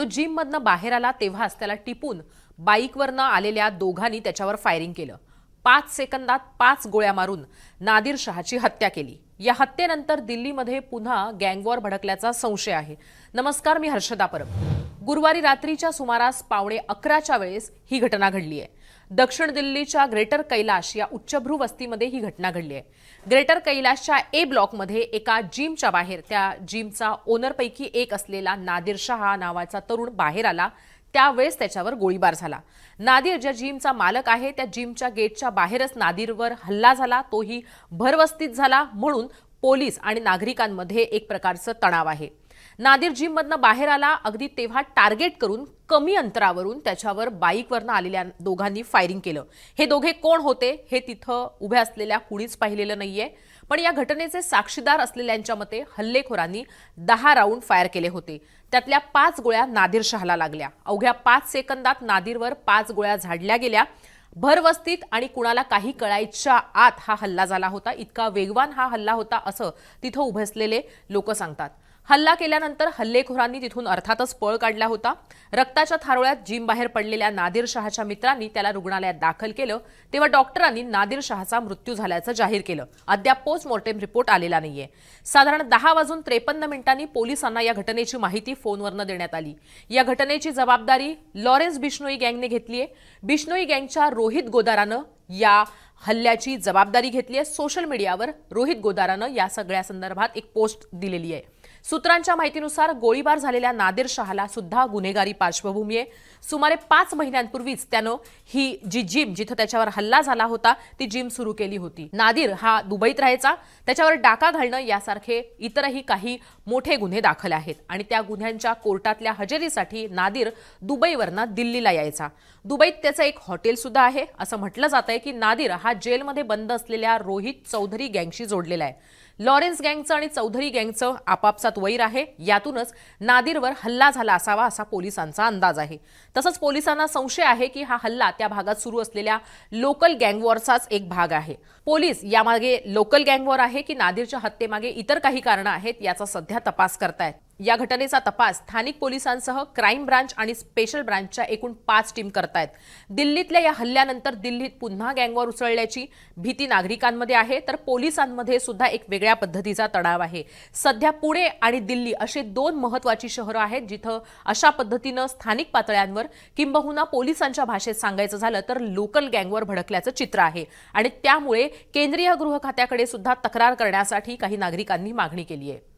तो जिममधनं बाहेर आला तेव्हाच त्याला टिपून बाईकवरनं आलेल्या दोघांनी त्याच्यावर फायरिंग केलं. पाच सेकंदात पाच गोळ्या मारून नादिर शहाची हत्या केली. या हत्येनंतर दिल्लीमध्ये पुन्हा गँगवॉर भडकल्याचा संशय आहे. नमस्कार मी हर्षदा परब. गुरुवारी रात्रीच्या सुमारास पावणे अकराच्या वेळेस ही घटना घडली आहे दक्षिण दिल्लीच्या ग्रेटर कैलाश या उच्चभ्रू वस्तीमध्ये ही घटना घडली आहे. ग्रेटर कैलाशच्या ए ब्लॉकमध्ये एका जिमच्या बाहेर त्या जिमचा ओनरपैकी एक असलेला नादिर शहा नावाचा तरुण बाहेर आला. त्यावेळेस त्याच्यावर गोळीबार झाला. नादिर ज्या जिमचा मालक आहे त्या जिमच्या गेटच्या बाहेरच नादिरवर हल्ला झाला. तोही भरवस्तीत झाला म्हणून पोलीस आणि नागरिकांमध्ये एक प्रकारचं तणाव आहे. नादिर जिममधनं बाहेर आला. अगदी तेव्हा टार्गेट करून कमी अंतरावरून त्याच्यावर बाईकवरनं आलेल्या दोघांनी फायरिंग केलं. हे दोघे कोण होते? हे तिथं उभे असलेल्या कुणीच पाहिलेलं नाहीये. पण या घटनेचे साक्षीदार असलेल्यांच्या मते हल्लेखोरांनी दहा राऊंड फायर केले होते. त्यातल्या पाच गोळ्या नादिर शहाला लागल्या. अवघ्या पाच सेकंदात नादिरवर पाच गोळ्या झाडल्या गेल्या. भरवस्तीत आणि कुणाला काही कळायच्या आत हा हल्ला झाला होता. इतका वेगवान हा हल्ला होता असं तिथं उभे असलेले लोक सांगतात. हल्ला केल्यानंतर हल्लेखोरांनी तिथून अर्थातच पळ काढला होता. रक्ताच्या थारोळ्यात जिम बाहेर पडलेल्या नादिर शहाच्या मित्रांनी त्याला रुग्णालयात दाखल केलं. तेव्हा डॉक्टरांनी नादिर शहाचा मृत्यू झाल्याचं जाहीर केलं. अद्याप पोस्टमॉर्टेम रिपोर्ट आलेला नाहीये. साधारण दहा वाजून त्रेपन्न मिनिटांनी पोलिसांना या घटनेची माहिती फोनवरनं देण्यात आली. या घटनेची जबाबदारी लॉरेन्स बिश्नोई गँगने घेतलीय बिश्नोई गँगच्या रोहित गोदारानं या हल्ल्याची जबाबदारी घेतली आहे. सोशल मीडियावर रोहित गोदारानं या सगळ्या संदर्भात एक पोस्ट दिलेली आहे. सूत्रांच्या माहितीनुसार गोळीबार झालेल्या नादिर शहाला सुद्धा गुन्हेगारी पार्श्वभूमी आहे. सुमारे पाच महिन्यांपूर्वीच त्यानं ही जी जिम जिथं त्याच्यावर हल्ला झाला होता ती जिम सुरू केली होती. नादिर हा दुबईत राहायचा. त्याच्यावर डाका घालणं यासारखे इतरही काही मोठे गुन्हे दाखल आहेत आणि त्या गुन्ह्यांच्या कोर्टातल्या हजेरीसाठी नादिर दुबईवरनं दिल्लीला यायचा. दुबईत त्याचं एक हॉटेल सुद्धा आहे. असं म्हटलं जात आहे की नादिर हा जेलमध्ये बंद असलेल्या रोहित चौधरी गँगशी जोडलेला आहे. लॉरेन्स गँगचं आणि चौधरी गँगचं आपापसात वैर आहे. यातूनच नादिरवर हल्ला झाला असावा असा पोलिसांचा अंदाज आहे. तसंच पोलिसांना संशय आहे की हा हल्ला त्या भागात सुरू असलेल्या लोकल गँगवॉरचाच एक भाग आहे. पोलीस यामागे लोकल गँगवॉर आहे की नादिरच्या हत्येमागे इतर काही कारणं आहेत याचा सध्या तपास करतायत. या घटनेचा तपास स्थानिक पोलिसांसह क्राईम ब्रांच आणि स्पेशल ब्रांचच्या एकूण पाच टीम करतायत. दिल्लीतल्या या हल्ल्यानंतर दिल्लीत पुन्हा गँगवॉर उसळल्याची भीती नागरिकांमध्ये आहे तर पोलिसांमध्ये सुद्धा एक वेगळ्या पद्धतीचा तणाव आहे. सध्या पुणे आणि दिल्ली असे दोन महत्वाची शहरं आहेत जिथं अशा पद्धतीनं स्थानिक पातळ्यांवर किंबहुना पोलिसांच्या भाषेत सांगायचं झालं तर लोकल गँगवर भडकल्याचं चित्र आहे. आणि त्यामुळे केंद्रीय गृह खात्याकडे सुद्धा तक्रार करण्यासाठी काही नागरिकांनी मागणी केली आहे.